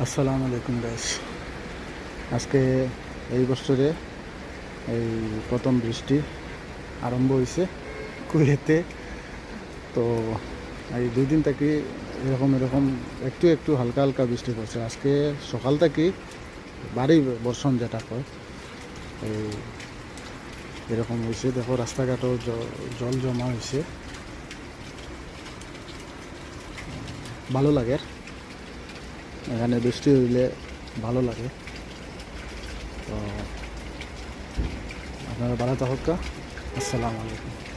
আসসালামু আলাইকুম গাইস আজকে এই বছরে এই প্রথম বৃষ্টি আরম্ভ হয়েছে কুয়েতে। তো এই দুই দিন থেকে এরকম এরকম একটু একটু হালকা হালকা বৃষ্টি পড়ছে। আজকে সকাল থেকে বাড়ি বর্ষণ যেটা কয়, এই এরকম হয়েছে দেখো রাস্তাঘাটও জল জমা হয়েছে ভালো লাগে। এখানে বৃষ্টি হইলে ভালো লাগে। তো আপনারা ভালো থাকুক। আসসালামু আলাইকুম।